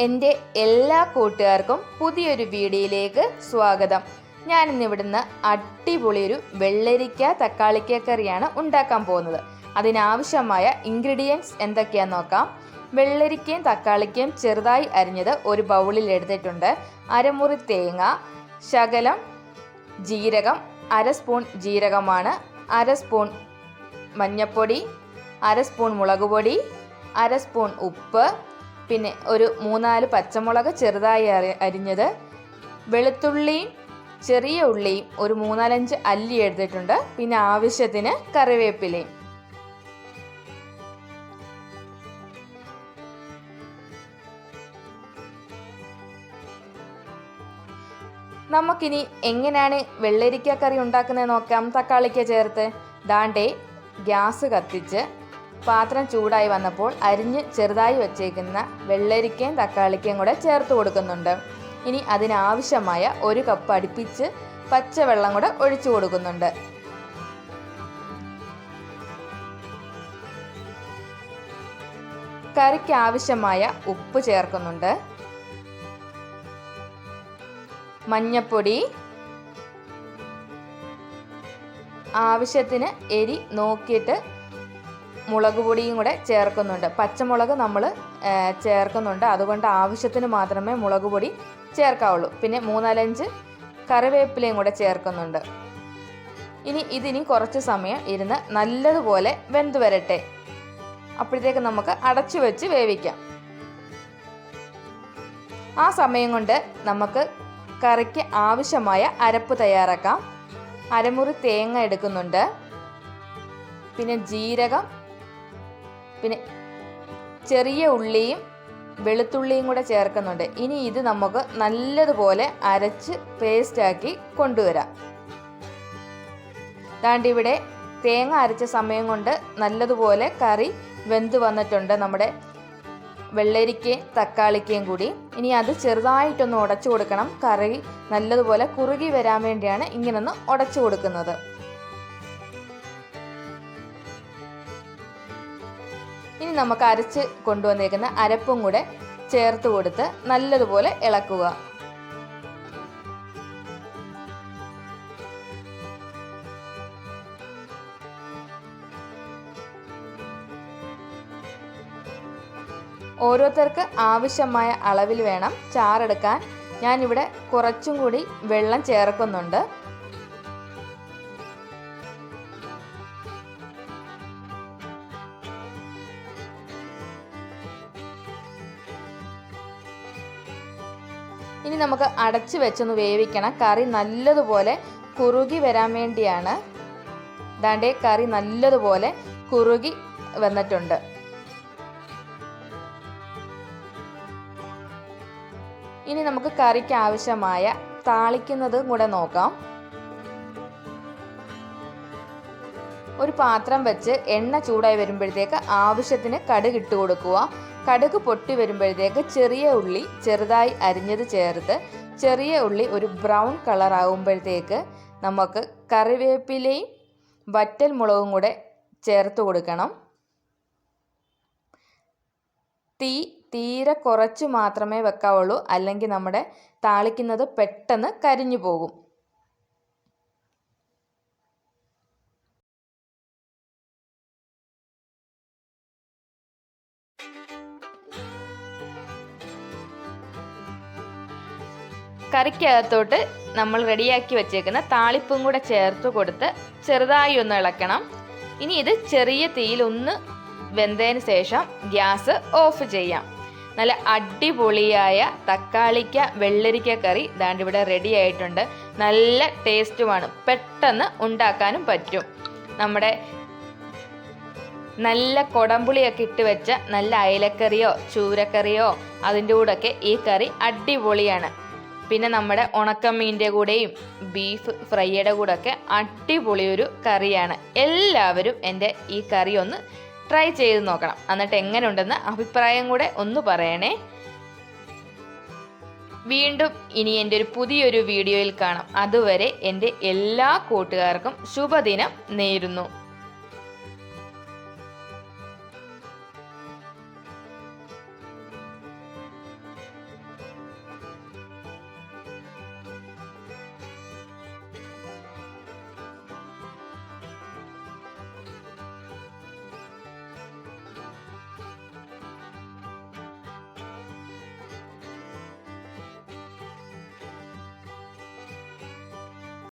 എന്റെ എല്ലാ കൂട്ടുകാർക്കും പുതിയൊരു വീഡിയോയിലേക്ക് സ്വാഗതം. ഞാൻ ഇന്ന് ഇവിടുന്ന് അടിപൊളി ഒരു വെള്ളരിക്ക തക്കാളിക്ക കറിയാണ് ഉണ്ടാക്കാൻ പോകുന്നത്. അതിനാവശ്യമായ ഇൻഗ്രീഡിയൻസ് എന്തൊക്കെയാന്ന് നോക്കാം. വെള്ളരിക്കയും തക്കാളിക്കയും ചെറുതായി അരിഞ്ഞത് ഒരു ബൗളിൽ എടുത്തിട്ടുണ്ട്. അരമുറി തേങ്ങ ശകലം ജീരകം അര സ്പൂൺ ജീരകമാണ് അര സ്പൂൺ മഞ്ഞൾപ്പൊടി അര സ്പൂൺ മുളക് പൊടി അര സ്പൂൺ ഉപ്പ് പിന്നെ ഒരു മൂന്നാൽ പച്ചമുളക് ചെറുതായി അരി- അരിഞ്ഞത് വെളുത്തുള്ളിയും ചെറിയ ഉള്ളിയും ഒരു മൂന്നാലഞ്ച് അല്ലി എടുത്തിട്ടുണ്ട്. പിന്നെ ആവശ്യത്തിന് കറിവേപ്പിലയും. നമുക്കിനി എങ്ങനെയാണ് വെള്ളരിക്ക കറി ഉണ്ടാക്കുന്നത് നോക്കാം. തക്കാളിക്ക ചേർത്ത്. ദാണ്ടേ ഗ്യാസ് കത്തിച്ച് പാത്രം ചൂടായി വന്നപ്പോൾ അരിഞ്ഞ് ചെറുതായി വെച്ചേക്കുന്ന വെള്ളരിക്കയും തക്കാളിക്കയും കൂടെ ചേർത്ത് കൊടുക്കുന്നുണ്ട്. ഇനി അതിനാവശ്യമായ ഒരു കപ്പ് അടുപ്പിച്ച് പച്ചവെള്ളം കൂടെ ഒഴിച്ചു കൊടുക്കുന്നുണ്ട്. കറിക്ക് ആവശ്യമായ ഉപ്പ് ചേർക്കുന്നുണ്ട്. മഞ്ഞപ്പൊടി. ആവശ്യത്തിന് എരി നോക്കിയിട്ട് മുളക് പൊടിയും കൂടെ ചേർക്കുന്നുണ്ട്. പച്ചമുളക് നമ്മൾ ചേർക്കുന്നുണ്ട്. അതുകൊണ്ട് ആവശ്യത്തിന് മാത്രമേ മുളക് പൊടി ചേർക്കാവുള്ളൂ. പിന്നെ മൂന്നാലഞ്ച് കറിവേപ്പിലയും കൂടെ ചേർക്കുന്നുണ്ട്. ഇനി ഇതിനി കുറച്ച് സമയം ഇരുന്ന് നല്ലതുപോലെ വെന്ത് വരട്ടെ. അപ്പോഴത്തേക്ക് നമുക്ക് അടച്ചു വെച്ച് വേവിക്കാം. ആ സമയം കൊണ്ട് നമുക്ക് കറിക്ക് ആവശ്യമായ അരപ്പ് തയ്യാറാക്കാം. അരമുറി തേങ്ങ എടുക്കുന്നുണ്ട്. പിന്നെ ജീരകം പിന്നെ ചെറിയ ഉള്ളിയും വെളുത്തുള്ളിയും കൂടെ ചേർക്കുന്നുണ്ട്. ഇനി ഇത് നമുക്ക് നല്ലതുപോലെ അരച്ച് പേസ്റ്റാക്കി കൊണ്ടുവരാം. താണ്ടിവിടെ തേങ്ങ അരച്ച സമയം കൊണ്ട് നല്ലതുപോലെ കറി വെന്ത് വന്നിട്ടുണ്ട് നമ്മുടെ വെള്ളരിക്കയും തക്കാളിക്കയും കൂടി. ഇനി അത് ചെറുതായിട്ടൊന്ന് ഉടച്ചു കൊടുക്കണം. കറി നല്ലതുപോലെ കുറുകി വരാൻ വേണ്ടിയാണ് ഇങ്ങനൊന്ന് ഉടച്ചു കൊടുക്കുന്നത്. ഇനി നമുക്ക് അരച്ച് കൊണ്ടുവന്നേക്കുന്ന അരപ്പും കൂടെ ചേർത്ത് കൊടുത്ത് നല്ലതുപോലെ ഇളക്കുക. ഓരോരുത്തർക്ക് ആവശ്യമായ അളവിൽ വേണം. ചാറെടുക്കാൻ ഞാനിവിടെ കുറച്ചും കൂടി വെള്ളം ചേർക്കുന്നുണ്ട്. ഇനി നമുക്ക് അടച്ചു വെച്ചൊന്ന് വേവിക്കണം. കറി നല്ലതുപോലെ കുറുകി വരാൻ വേണ്ടിയാണ്. ദാണ്ടേ കറി നല്ലതുപോലെ കുറുകി വന്നിട്ടുണ്ട്. ഇനി നമുക്ക് കറിക്ക് ആവശ്യമായ താളിക്കുന്നത് കൂടെ നോക്കാം. ഒരു പാത്രം വെച്ച് എണ്ണ ചൂടായി വരുമ്പോഴത്തേക്ക് ആവശ്യത്തിന് കടുക് ഇട്ട് കൊടുക്കുക. കടുക് പൊട്ടി വരുമ്പോഴത്തേക്ക് ചെറിയ ഉള്ളി ചെറുതായി അരിഞ്ഞത് ചേർത്ത് ചെറിയ ഉള്ളി ഒരു ബ്രൗൺ കളർ ആകുമ്പോഴത്തേക്ക് നമുക്ക് കറിവേപ്പിലയും വറ്റൽ മുളകും കൂടെ ചേർത്ത് കൊടുക്കണം. തീ തീരെ കുറച്ച് മാത്രമേ വെക്കാവുള്ളൂ. അല്ലെങ്കിൽ നമ്മുടെ താളിക്കുന്നത് പെട്ടെന്ന് കരിഞ്ഞു പോകും. കറിക്കകത്തോട്ട് നമ്മൾ റെഡിയാക്കി വെച്ചേക്കുന്ന താളിപ്പും കൂടെ ചേർത്ത് കൊടുത്ത് ചെറുതായി ഒന്ന് ഇളക്കണം. ഇനി ഇത് ചെറിയ തീയിൽ ഒന്ന് വെന്തതിന് ശേഷം ഗ്യാസ് ഓഫ് ചെയ്യാം. നല്ല അടിപൊളിയായ തക്കാളിക്ക വെള്ളരിക്ക കറി ദാണ്ട് ഇവിടെ റെഡി ആയിട്ടുണ്ട്. നല്ല ടേസ്റ്റുമാണ് പെട്ടെന്ന് ഉണ്ടാക്കാനും പറ്റും. നമ്മുടെ നല്ല കൊടംപുളിയൊക്കെ ഇട്ട് വെച്ച നല്ല അയലക്കറിയോ ചൂരക്കറിയോ അതിന്റെ കൂടെയൊക്കെ ഈ കറി അടിപൊളിയാണ്. പിന്നെ നമ്മുടെ ഉണക്കമീന്റെ കൂടെയും ബീഫ് ഫ്രൈയുടെ കൂടെ അടിപൊളി ഒരു കറിയാണ്. എല്ലാവരും എന്റെ ഈ കറി ഒന്ന് ട്രൈ ചെയ്ത് നോക്കണം. എന്നിട്ട് എങ്ങനെ ഉണ്ടെന്ന് അഭിപ്രായം കൂടെ ഒന്ന് പറയണേ. വീണ്ടും ഇനി എന്റെ ഒരു പുതിയൊരു വീഡിയോയിൽ കാണാം. അതുവരെ എന്റെ എല്ലാ കൂട്ടുകാർക്കും ശുഭദിനം നേരുന്നു.